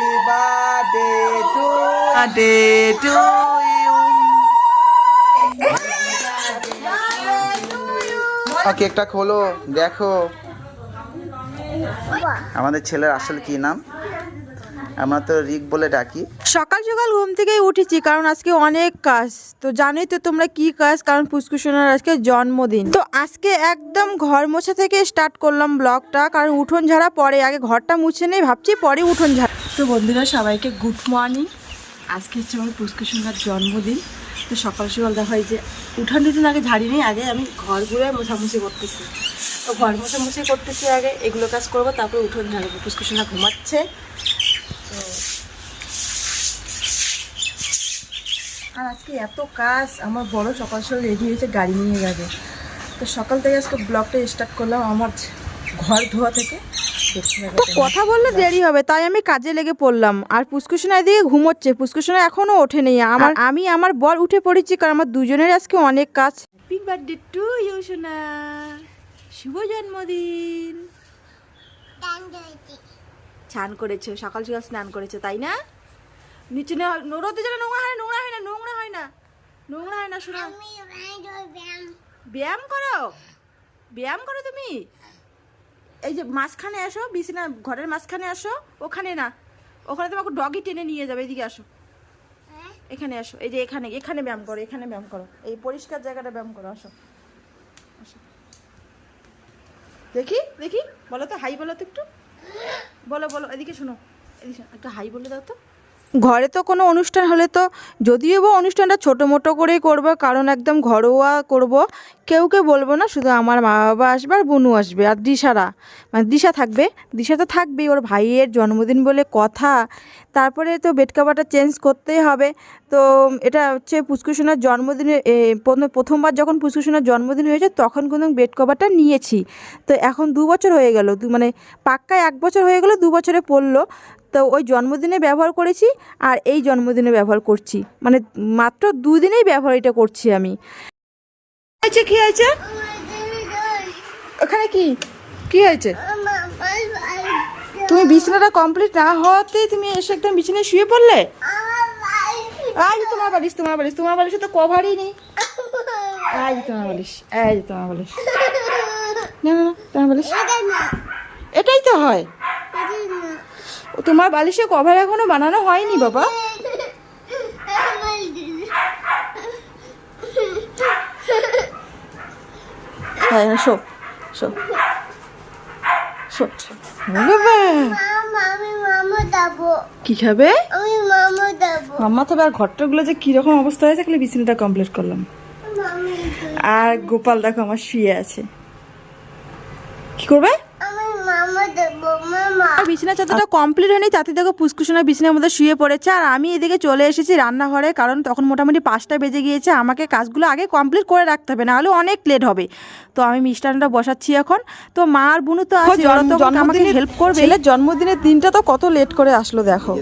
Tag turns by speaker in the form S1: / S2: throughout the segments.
S1: Happy birthday to birthday to you. আর কেকটা খোলো দেখো। আমাদের ছেলের আসল কি নাম? আমরা তো রিক বলে ডাকি।
S2: সকাল সকাল ঘুম থেকেই উঠেছি কারণ আজকে অনেক কাজ। তো জানোই তো তোমরা কি কাজ কারণ পুষ্কুসোনার আজকে জন্মদিন। তো আজকে একদম ঘর মোছা থেকে স্টার্ট করলাম ব্লগটা কারণ উঠোন ঝাড়া পরে আগে ঘরটা মুছে নেই ভাবছি পরে উঠোন ঝাড়া তো বন্ধুরা, সবাইকে গুড মর্নিং। আজকে হচ্ছে আমার পুষ্কুসোনার জন্মদিন। তো সকাল সকাল দেখা হয় যে উঠান টুঠান আগে ঝাড়ি নেই, আগে আমি ঘরগুলো মোছামুছি করতেছি। তো ঘর মোছামুছি করতেছি আগে, এগুলো কাজ করব, তারপরে উঠোন ঝাড়বো পুষ্কুসোনা ঘুমাচ্ছে। আর আজকে এত কাজ, আমার বড় সকাল সকাল রেডি হয়েছে, গাড়ি নিয়ে যাবে। তো সকাল থেকে আজকে ব্লগটা স্টার্ট করলাম আমার ঘর ধোয়া থেকে। কথা বললে দেরি হবে তাই আমি কাজে লেগে পড়লাম। আর পুষ্কুসোনা এদিকে ঘুমোচ্ছে পুষ্কুসোনা এখনও ওঠেনি। আমার আমি আমার বর উঠে পড়েছি কারণ আমার দুজনের আজকে অনেক কাজ। হ্যাপি বার্থডে টু ইউ সোনা। শুভ জন্মদিন। স্নান করেছ সকাল সকাল স্নান করেছ তাই না? নিচে না রোদে যেন নোংরা হয় না, নোংরা হয় না নোংরা হয় না। নোংরা হয় না শোনা ব্যায়াম করো। ব্যায়াম করো তুমি? এই যে মাঝখানে আসো বিছানা ঘরের মাঝখানে আসো ওখানে না। ওখানে তোমাকে ডগি টেনে নিয়ে যাবে এদিকে আসো। এখানে আসো এই যে এখানে এখানে ব্যায়াম করো এখানে ব্যায়াম করো। এই পরিষ্কার জায়গাটা ব্যায়াম করো আসো। আসো। দেখি দেখি বলো তো হাই বলো তো একটু। বলো বলো এদিকে শোনো। এদিকে শোনো একটা হাই বলে দাও তো। ঘরে তো কোনো অনুষ্ঠান হলে তো যদিও বা অনুষ্ঠানটা ছোটো মোটো করেই করব কারণ একদম ঘরোয়া করব কেউকে বলব না, শুধু আমার মা বাবা আসবে আর বোনু আসবে আর দিশারা। মানে দিশা থাকবে, দিশা তো থাকবেই, ওর ভাইয়ের জন্মদিন বলে কথা। তারপরে তো বেড কাভারটা চেঞ্জ করতেই হবে। তো এটা হচ্ছে পুষ্কুসোনার জন্মদিনে প্রথমবার যখন পুষ্কুসোনার জন্মদিন হয়েছে, তখন কিন্তু বেড কভারটা নিয়েছি। তো এখন দু বছর হয়ে গেল, দু মানে পাক্কায় এক বছর হয়ে গেল, দু বছরে পড়ল। তো ওই জন্মদিনে ব্যবহার করেছি আর এই জন্মদিনে ব্যবহার করছি। মানে মাত্র দুদিনেই ব্যবহার এটা করছি আমি। হয়েছে? কি হয়েছে? ওখানে কি? কি হয়েছে? তুমি বিছানাটা কমপ্লিট না হওয়াতে তুমি এসে একদম বিছানায় শুয়ে পড়লে? আজ তোমার বালিশ তোমার বালিশ, তোমার বালিশে তো কভারই নেই। আজ তোমার বালিশ যে তোমার বালিশ। না তোমার বালিশ। এটাই তো হয়। তোমার বালিশে কভার এখনও বানানো হয়নি, বাবা। হ্যাঁ শো শো শো কি খাবে?
S3: আমি মামা দেবো
S2: মাম্মা তো আর ঘরটাগুলো যে কীরকম অবস্থা হয়েছে খালি বিছানাটা কমপ্লিট করলাম।
S3: মামি
S2: আর গোপাল দেখো আমার শুয়ে আছে। কি করবে
S3: আমি মামা দেবো মামা
S2: আর বিছানা চাদরটা কমপ্লিট হয়নি তাতে দেখো পুষ্কুসোনা বিছানার মধ্যে শুয়ে পড়েছে। আর আমি এদিকে চলে এসেছি রান্নাঘরে কারণ তখন মোটামুটি পাঁচটা বেজে গিয়েছে। আমাকে কাজগুলো আগে কমপ্লিট করে রাখতে হবে নাহলে অনেক লেট হবে। তো আমি মিষ্টান্নটা বসাচ্ছি এখন। তো মা আর বুনু তো আমাকে হেল্প করবে। ছেলের জন্মদিনের দিনটা তো কত লেট করে আসলো দেখো।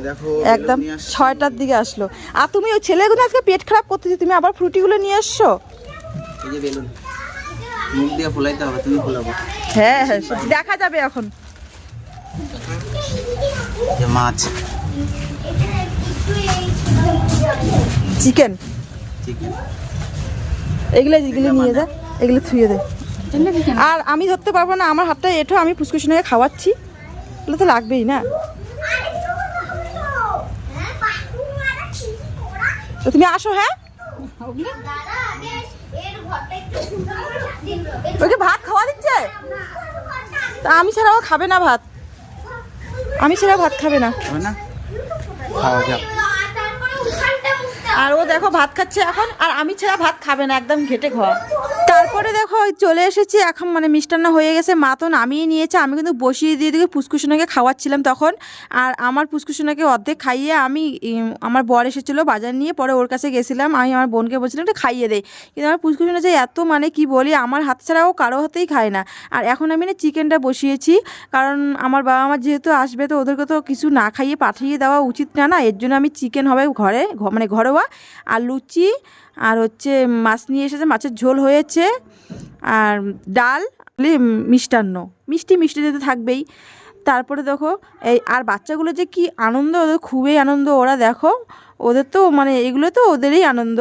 S2: একদম
S1: আসছে।
S2: ছয়টার দিকে আসলো। আর তুমি ওই ছেলেগুলো আজকে পেট খারাপ করতেছি তুমি আবার ফ্রুটিগুলো নিয়ে এসছো
S1: এই যে বেলুন। মুখ দিয়ে ফুলাইতে হবে তুমি ফুলাবো।
S2: হ্যাঁ হ্যাঁ দেখা যাবে এখন।
S1: মাছ।
S2: চিকেন
S1: চিকেন
S2: এগুলো যেগুলো নিয়ে যা এগুলো থুয়ে দে। আর আমি ধরতে পারব না আমার হাতটা এঠো আমি ফুসকুসুনাকে খাওয়াচ্ছি। এগুলো তো লাগবেই না। তুমি আসো হ্যাঁ? ওকে ভাত খাওয়া দিচ্ছে? তা আমি ছাড়া ও খাবে না ভাত। আমি ছাড়া ভাত খাবে না।
S1: না? খাওয়া যাক।
S2: আর ও দেখো ভাত খাচ্ছে এখন, আর আমি ছাড়া ভাত খাবে না, একদম ঘেটে খাওয়া। তারপরে দেখো চলে এসেছি, এখন মানে মিষ্টান্ন হয়ে গেছে, মা তো নামিয়ে নিয়েছে, আমি কিন্তু বসিয়ে দিয়ে দিকে পুষ্কুসোনাকে খাওয়াচ্ছিলাম তখন, আর আমার পুষ্কুসোনাকে অর্ধেক খাইয়ে আমি আমার বর এসেছিল বাজার নিয়ে, পরে ওর কাছে গেছিলাম, আমি আমার বোনকে বলছিলাম একটু খাইয়ে দেয় কিন্তু আমার পুষ্কুসোনা যে এত মানে কি বলি, আমার হাত ছাড়াও কারও হাতেই খায় না। আর এখন আমি না চিকেনটা বসিয়েছি, কারণ আমার বাবা আমার যেহেতু আসবে, তো ওদেরকে তো কিছু না খাইয়ে পাঠিয়ে দেওয়া উচিত না না, এর জন্য আমি চিকেন হবে ঘরে মানে ঘরোয়া আর লুচি আর হচ্ছে মাছ নিয়ে এসেছে, মাছের ঝোল হয়েছে আর ডাল মিষ্টান্ন। মিষ্টি মিষ্টি যেতে থাকবেই। তারপরে দেখো, এই আর বাচ্চাগুলো যে কি আনন্দ, ওদের খুবই আনন্দ। ওরা দেখো, ওদের তো মানে এগুলো তো ওদেরই আনন্দ।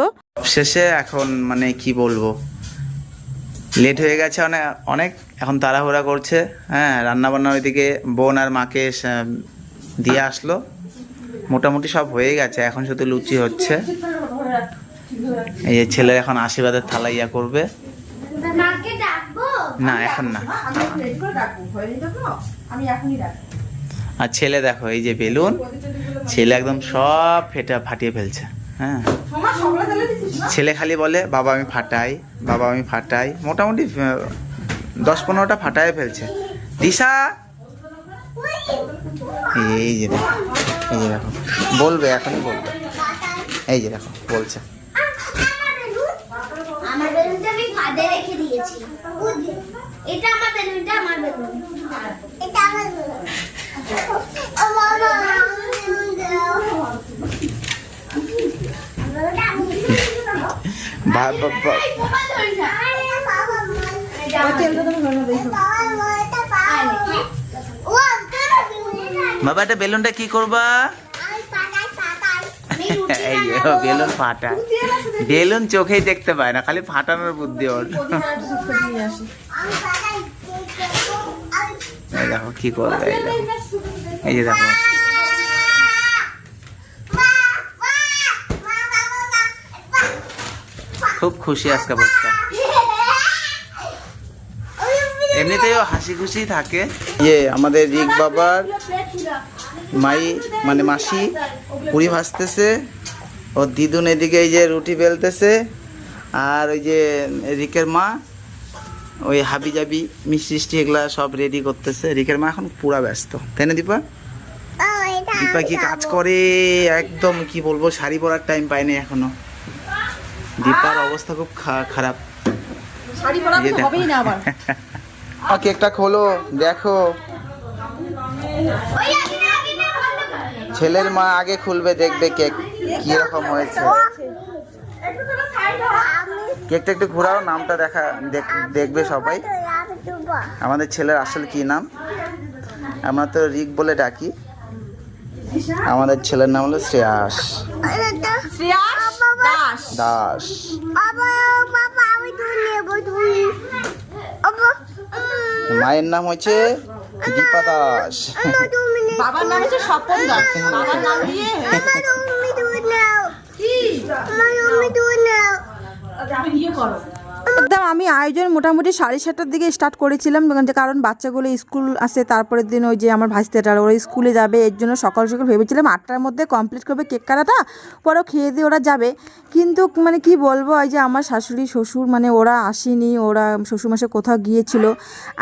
S1: শেষে এখন মানে কি বলব? লেট হয়ে গেছে অনেক অনেক। এখন তাড়াহুড়া করছে। হ্যাঁ রান্নাবান্না ওইদিকে বোন আর মাকে দিয়ে আসলো। মোটামুটি সব হয়ে গেছে এখন শুধু লুচি হচ্ছে। এই যে ছেলে এখন আশীর্বাদের থালা ইয়া করবে। না এখন না। আর ছেলে দেখো এই যে বেলুন ছেলে একদম সব ফেটা ফাটিয়ে ফেলছে। হ্যাঁ। ছেলে খালি বলে বাবা আমি ফাটাই বাবা আমি ফাটাই। মোটামুটি দশ পনেরোটা ফাটায় ফেলছে। দিশা! এই যে দেখো এই যে দেখো। বলবে এখনই বলবে। এই যে দেখো বলছে।
S3: আমার বেলুনটা আমি ফাঁদে রেখে দিয়েছি। এটা আমার বেলুনটা আমার বেলুন। এটা আমার বেলুন। বাবা বাবা বাবার মনটা পাও ও তোর বেলুন
S1: বাবা এটা বেলুনটা কি করবা বেলুন ফাটায় বেলুন চোখেই দেখতে পায় না খালি ফাটানোর বুদ্ধি ওর এই দেখো কি করবে এই দেখো এই যে দেখো খুব খুশি আজকে বসটা এমনিতেই ও হাসি খুশি থাকে। ইয়ে আমাদের রিক বাবার মাই মানে মাসি পুরি ভাজতেছে ওর দিদুন এদিকে এই যে রুটি বেলতেছে আর ওই যে রিকের মা ওই হাবি জাবি মিষ্টি এগুলা সব রেডি করতেছে। রিকের মা এখন পুরা ব্যস্ত তাই না দীপা? দীপা কি কাজ করে? একদম কি বলব শাড়ি পরার টাইম পায়নি এখনও। দীপার অবস্থা খুব খা- খারাপ
S2: শাড়ি পরা হবেই না আবার।
S1: আ, কেকটা খোলো দেখো। ছেলের মা আগে খুলবে দেখবে কেক কি রকম হয়েছে। কেকটা একটু ঘোরাও নামটা দেখা দেখ- দেখবে সবাই। আমাদের ছেলের আসল কি নাম? আমরা তো রিক বলে ডাকি। আমাদের ছেলের নাম হলো শ্রেয়াস।
S2: শ্রেয়াস দাস।
S1: দাস। মায়ের নাম হচ্ছে দীপা দাস।
S2: বাবার নাম হচ্ছে স্বপন দাস। বাবার নাম দিয়ে কি ইয়ে করো। একদম, আমি আয়োজন মোটামুটি সাড়ে সাতটার দিকে স্টার্ট করেছিলাম যে কারণ বাচ্চাগুলো স্কুল আসে, তারপরের দিন ওই যে আমার ভাইস্তেটার ওরা স্কুলে যাবে, এর জন্য সকাল সকাল ভেবেছিলাম আটটার মধ্যে কমপ্লিট করবে কেক কাটাটা পরেও খেয়ে দিয়ে ওরা যাবে। কিন্তু মানে কি বলব ওই যে আমার শাশুড়ি, শ্বশুর মানে ওরা আসেনি, ওরা শ্বশুরমাসে কোথাও গিয়েছিল।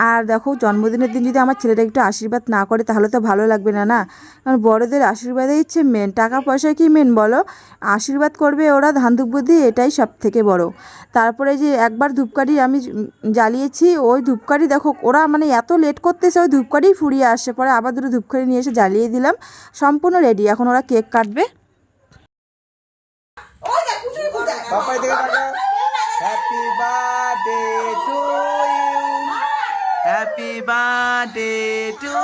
S2: আর দেখো, জন্মদিনের দিন যদি আমার ছেলেটা একটু আশীর্বাদ না করে, তাহলে তো ভালো লাগবে না না? কারণ বড়দের আশীর্বাদই হচ্ছে মেন টাকা পয়সা কি মেন বলো? আশীর্বাদ করবে ওরা, ধান বুদ্ধি এটাই সব থেকে বড়। তারপরে যে একবার ধূপকাঠি আমি জ্বালিয়েছি ওই ধূপকাঠি দেখো ওরা মানে এত লেট করতেছে ওই ধূপকাঠি ফুরিয়ে আসছে পরে আবার দুটো ধূপকাঠি নিয়ে এসে জ্বালিয়ে দিলাম সম্পূর্ণ রেডি এখন ওরা কেক কাটবে।
S1: পাপাই দিকে তাকা happy birthday to you happy birthday to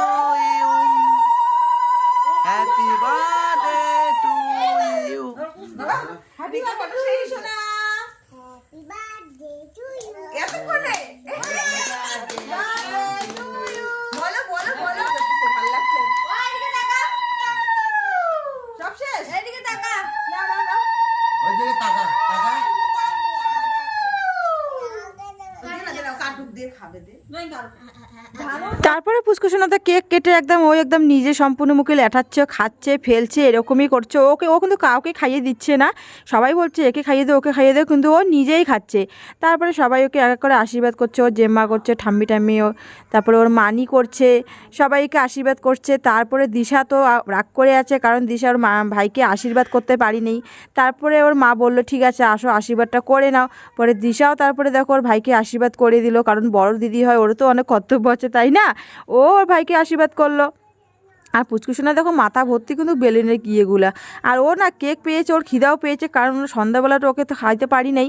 S1: you happy birthday to you
S2: তারপরে পুষ্কুসোনাতে কেক কেটে একদম ওই একদম নিজে সম্পূর্ণ মুখে লেঠাচ্ছে, খাচ্ছে, ফেলছে, এরকমই করছে। ওকে, ও কিন্তু কাউকে খাইয়ে দিচ্ছে না। সবাই বলছে, একে খাইয়ে দে, ওকে খাইয়ে দে। কিন্তু ও নিজেই খাচ্ছে। তারপরে সবাই ওকে এক এক করে আশীর্বাদ করছে। ওর জেম্মা করছে, ঠাম্মি টাম্মি ও, তারপরে ওর মানি করছে, সবাইকে আশীর্বাদ করছে। তারপরে দিশা তো রাগ করে আছে, কারণ দিশা ওর মা, ভাইকে আশীর্বাদ করতে পারিনি। তারপরে ওর মা বলল, ঠিক আছে, আসো, আশীর্বাদটা করে নাও। পরে দিশাও তারপরে দেখো ওর ভাইকে আশীর্বাদ করে দিল, কারণ বড় দিদি হয় ওর তো অনেক কর্তব্য আছে তাই না? ওর ভাইকে আশীর্বাদ করল। আর পুচকুসোনা দেখো মাথা ভর্তি কিন্তু বেলুনের গিয়েগুলা আর ও না কেক পেয়েছে, ওর খিদাও পেয়েছে, কারণ সন্ধ্যাবেলাটা ওকে তো খাইতে পারি নাই।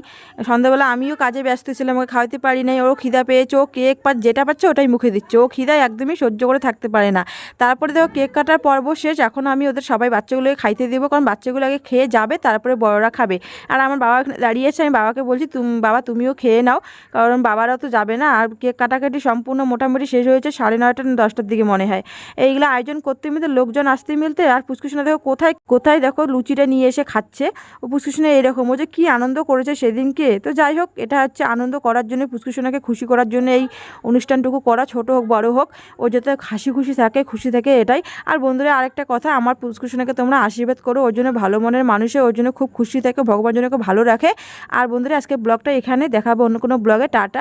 S2: সন্ধ্যাবেলা আমিও কাজে ব্যস্ত ছিলাম, ওকে খাওয়াতে পারি নাই ওর খিদা পেয়েছে, ও কেক পা যেটা পাচ্ছে ওটাই মুখে দিচ্ছে। ও খিদায় একদমই সহ্য করে থাকতে পারে না। তারপরে দেখো কেক কাটার পর্ব শেষ, এখন আমি ওদের সবাই বাচ্চাগুলোকে খাইতে দেবো, কারণ বাচ্চাগুলো আগে খেয়ে যাবে, তারপরে বড়রা খাবে। আর আমার বাবা দাঁড়িয়ে আছে, আমি বাবাকে বলছি, তুম বাবা তুমিও খেয়ে নাও, কারণ বাবারাও তো যাবে না। আর কেক কাটাকাটি সম্পূর্ণ মোটামুটি শেষ হয়েছে সাড়ে নয়টা দশটার দিকে মনে হয়। এইগুলো আয়োজন করতে মিলতে লোকজন আসতে মিলতে আর পুষ্কুসোনা দেখো কোথায় কোথায় দেখো লুচিটা নিয়ে এসে খাচ্ছে। ও পুষ্কুসোনা এরকম, ও যে কী আনন্দ করেছে সেদিনকে। তো যাই হোক, এটা হচ্ছে আনন্দ করার জন্য পুষ্কুসোনাকে খুশি করার জন্য এই অনুষ্ঠানটুকু করা, ছোট হোক, বড় হোক। ও যাতে হাসি খুশি থাকে খুশি থাকে এটাই। আর বন্ধুরা, আরেকটা কথা, আমার পুষ্কুসোনাকে তোমরা আশীর্বাদ করো, ওর জন্য ভালো মনের মানুষে, ওর জন্য খুব খুশি থাকে ভগবান জন্য ওকে ভালো রাখে। আর বন্ধুরা আজকে ব্লগটা এখানে, দেখাবো অন্য কোনো ব্লগে, টাটা।